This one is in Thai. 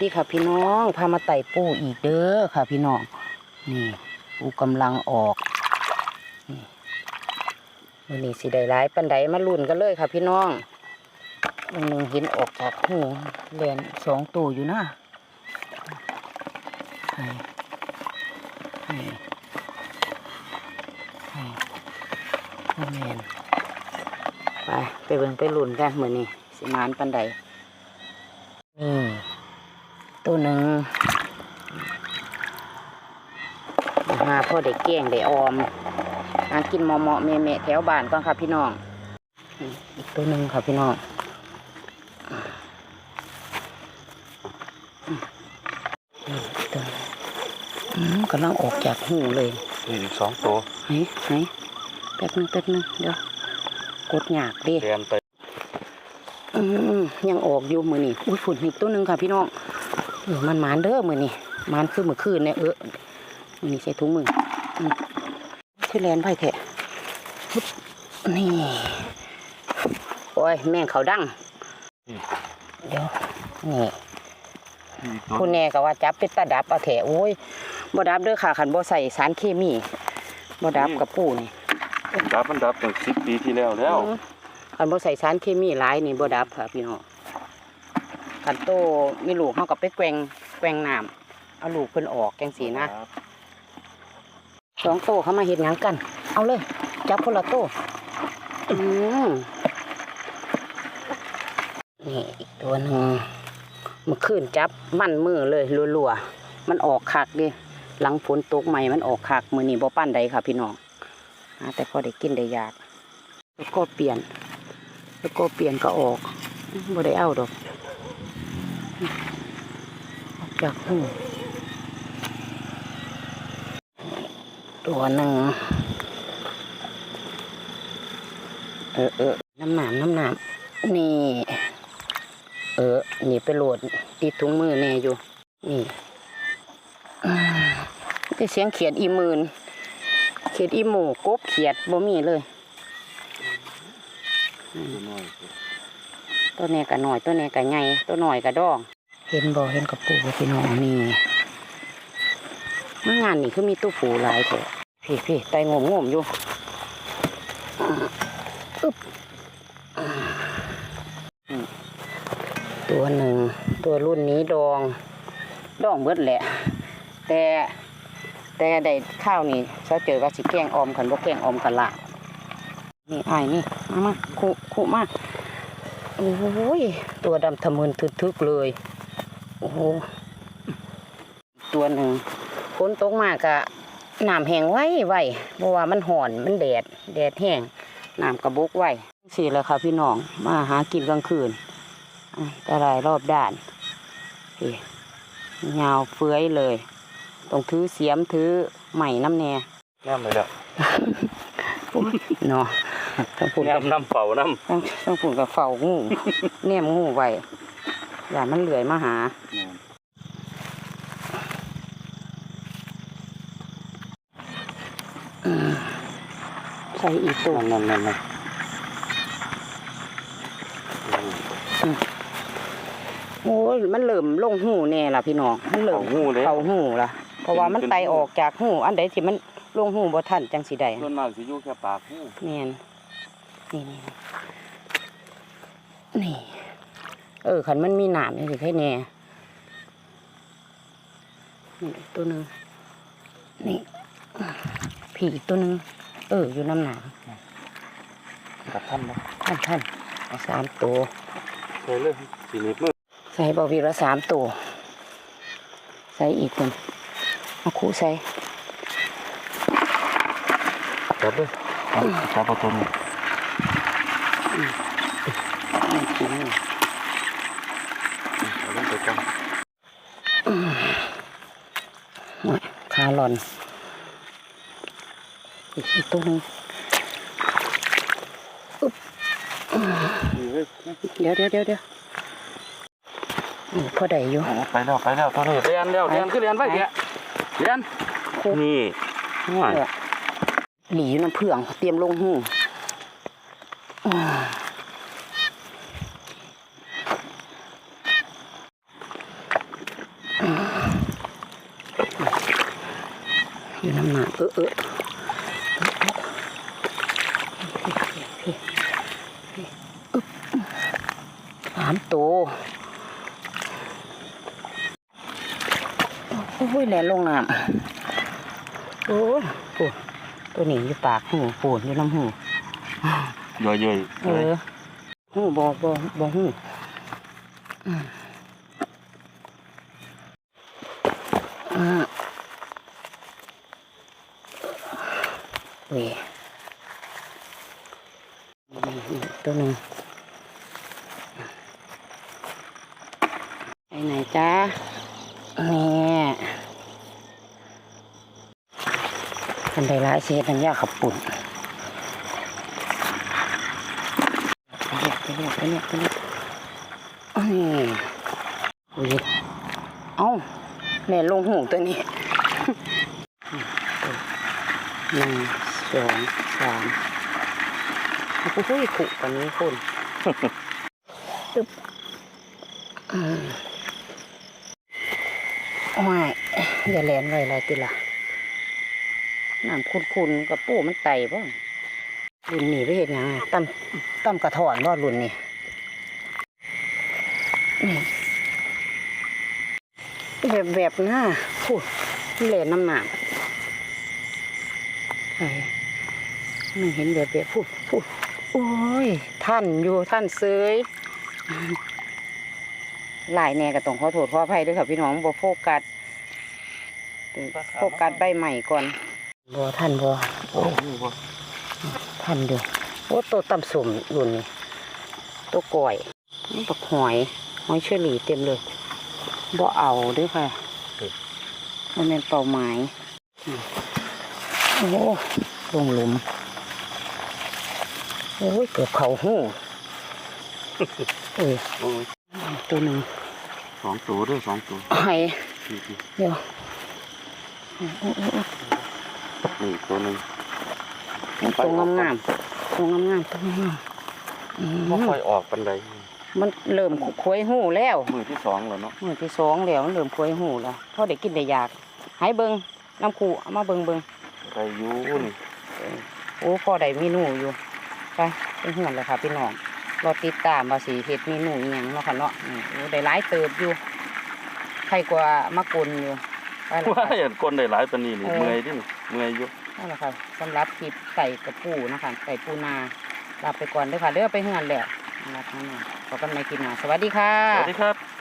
ดีค่ะพี่น้อง พามาไต่ปูอีกเด้อค่ะพี่น้อง นี่ปูกำลังออกนี่นนี้สิได้ร้ายปันไดมาลุ่นกันเลยค่ะพี่น้องวันหนึ่งห็นออกจากหูเรียนสองตัวอยู่นะให้ให้ให้ให้แมนไปไปเบิ่งไปลุ่นกันเหมือนนี้สิมานปันไดนี่ ตัวหนึ่งมาพ่อได้เกี้ยงได้ออมหากินเหมาะๆแม่ๆแถวบ้านก่อนค่ะพี่น้องนี่อีกตัวหนึ่งค่ะพี่น้องนี่อีกตัวหนึ่งอืมกำลังออกจากหูเลยนี่อีกสองตัวไหนไหนแป๊บนึงแป๊บนึงเดี๋ยวกดหยากดิเรียนไปอืมยังออกอยู่มือนี่อุ้ยฝุ่นอีกตัวหนึ่งค่ะพี่น้องเออ มันหมานเด้อมือนี่มานคือเมื่อคืนเนี่ยเออมือนี่ใส่ถุงมืออืมชื่อแลนไผ่แทะฮึบนี่โอ้ยแม่งเขาดังเดี๋ยวนี่อีกตัวคุณแน่ก็ว่าจับเป็นตาดับเอาแถะโอ้ยบ่ดับเด้อค่ะขันบ่ใส่สารเคมีบ่ดับกับปูนี่ดับมันดับตั้งสิบปีที่แล้วแล้วอืมคันบ่ใส่สารเคมีหลายนี่บ่ดับค่ะพี่น้อง คันโตมีลูกเฮาก็ไปแกว่งแกว่งน้ำเอาลูกเพิ่นออกจังสีนะสองโตเขามาเฮ็ดหยังกัน เอาเลย จับคนละโตอืมนี่อีกตัวหนึงเมื่อคืนจับมันมือเลยรัวๆมันออกคักดิหลังฝนตกใหม่มันออกคักมื้อนี้บ่ปานใดค่ะ พี่น้องหาแต่พอได้กินได้อยากแล้วก็เปลี่ยน แล้วก็เปลี่ยนก็ออกบ่ได้เอาดอก ออกจากหูตัวหนึ่งเออเออน้ำหนามน้ำหนามนี่ เออนี่ไปโหลดติดถุงมือแน่อยู่ นี่อืมแต่เสียงเขียดอีหมืนเขียดอีหมูกบเขียดบ่มีเลย ตัวน้อยตัวนี้ก็หน่อยตัวนี้ก็ใหญ่ตัวหน่อยก็ดอง เห็นบ่เห็นกับปูบ่พี่น้องนี่เมื่องานนี่คือมีตู้ปูหลายแถวพี่พี่ไตงมงมอยู่อ่าอึ๊บอ่าอืมตัวหนึ่งตัวรุ่นนี้ดองดองเบิดแหละ แต่แต่ได้ข้าวนี่เขาเจอว่าสิแกงออมขันบ่แกงออมกันละนี่อ้ายนี่มามาคุคุมา โอ้ยตัวดำทะมึนทึกๆเลย โอ้โหตัวหนึ่งฝนตกมากะน้ำแห้งไว้ไว้เพราะว่ามันห่อนมันแดด แดดแห้งน้ำกระบกไว้สี่แล้วค่ะพี่น้องมาหากินกลางคืนอะกระไรรอบด้านนี่ยาวเฟื้อยเลยต้องถือเสียมถือใหม่น้ำแน่น้ำเลยแล้วเนาะ ต้องพูดกับน้ำน้ำเป่าน้ต้องต้องพูดกับเฝ้างูเนี่ยงูไว้อย่ามันเหลื่อยมาหาำใส่อีกตัวนั่นนั่นนั่นโอ้ยมันเริ่มลงหูแน่ล่ะพี่น้องมันเริ่เป่ามงูเลยเข้าหูล่ะ เพราะว่ามันไตออกจากหูอันใดที่มันลงหูบ่ทันจังสิได้ส่วนมากสิอยู่แค่ปากงูแม่น นี่นี่นี่ เออคันมันมีหนามนี่สิแค่แน่นี่อีกตัวหนึงนี่ผีอีกตัวหนึงเออ อยู่น้ำหนามกับท่านบ่ท่านท่านสามตัวใส่เลยสีนิดมือใส่บาวีละสามตัว ใส่อีกคนเอาคู่ใส่จับเลยเอาจับเอาตัวนี้ ไม่กินเอาลงไปก่อนโอ้ยขาหลอน อีกอีกตัวหนึงนี่เว้ยเดี๋ยวเดี๋ยวเดี๋ยวเดี๋ยวนี่พอได้อยู่โอ้ไปแล้วไปแล้วตัวนี้เรียนแล้วเรียนคือเรียนไปเถอะเรียนคุบนี่ว้ายหลีอยู่น้ำเพื่องเตรียมลงหู อยู่น้ำหนาเออเออสามตัวโอ้ยแหลลงน้ำโอ้ยตัวนี้อยู่ปากหูปูนอยู่ลำหู ย่อยเออหูบอบอบอหูอืมอ่าเว้ยนี่นี่ตัวหนึ่งไปไหนจ้านี่คันไดร้ายเสียนันยาขับปุ่น ไป เรียไปเรียไปเรียไปเรียกอ้ยอุ้ยเอ้าแม่ลงหูตัวนี้หนึ่งสองสามโอ้โหขู่กันนี้คุณตึ๊บอืมโอ้ยอย่าแลนไว้ไรติล่ะน้ำคุ้นๆกับปูมันไตบ้าง รุ่นนี้ไปเห็นยังไงตั้มตั้มกระถอนว่ารุ่นนี้นี่แบบแบบหน้าพูดเหลนน้ำหนักใช่ไม่เห็นแบบแบบพูดพูดโอ้ย ท่านอยู่ท่านเซยหลายแน่ก็ต้องขอโทษขออภัยด้วยค่ะพี่น้องบ่โฟกัสโฟกัสใบใหม่ก่อนบ่ท่านบ่ ๆโอ้นี่บ่พันเดียวโอ้ตัวต่ำสมรุ่นนี้ตัวก่อยนี่ปักหอยหอยเชอรี่เต็มเลยบ่เอาเด้วยค่ะมันเป็นเป่าไม้อืมโอ้ลงหลุมโอ้ยเกือบเขาหูเอ้ยโอ้ยตัวหนึ่งสองตัวด้วยสองตัวไห้นี่เดี๋ยวนี่ตัวหนึง ตัวงามงามๆตัวงามงามๆตัวงามงามๆอืมบ่ค่อยออกปันใดมันเริ่มคุยหูแล้ว มือที่สองแล้วเนาะมือที่สองแล้วมันเริ่มคุยหูแล้วพอได้กินได้อยากให้เบิงน้ำคูเอามาเบิงเบิงได้อยู่นี่โอ้พอได้เมนูอยู่ไปเป็นเหือนเลยค่ะพี่น้องรอติดตามว่าสีเฮ็ดเมนูอีหยังเนาะค่ะเนาะอืมโอ้ได้หลายเติบอยู่ใครกว่ามะกุนอยู่ไปแล้วว่าค่ะเห็นคนได้หลายปานนี้นี่เออเมื่อยดินี่เมื่อยอยู่ นั่นแหละค่ะสำหรับคลิปไก่กระปูนะคะไก่ปูนาลาไปก่อนเด้อค่ะเด้อไปเหือนแล้วรับนั่นน่ะขอกันในคลิปหนาสวัสดีค่ะ สวัสดีครับ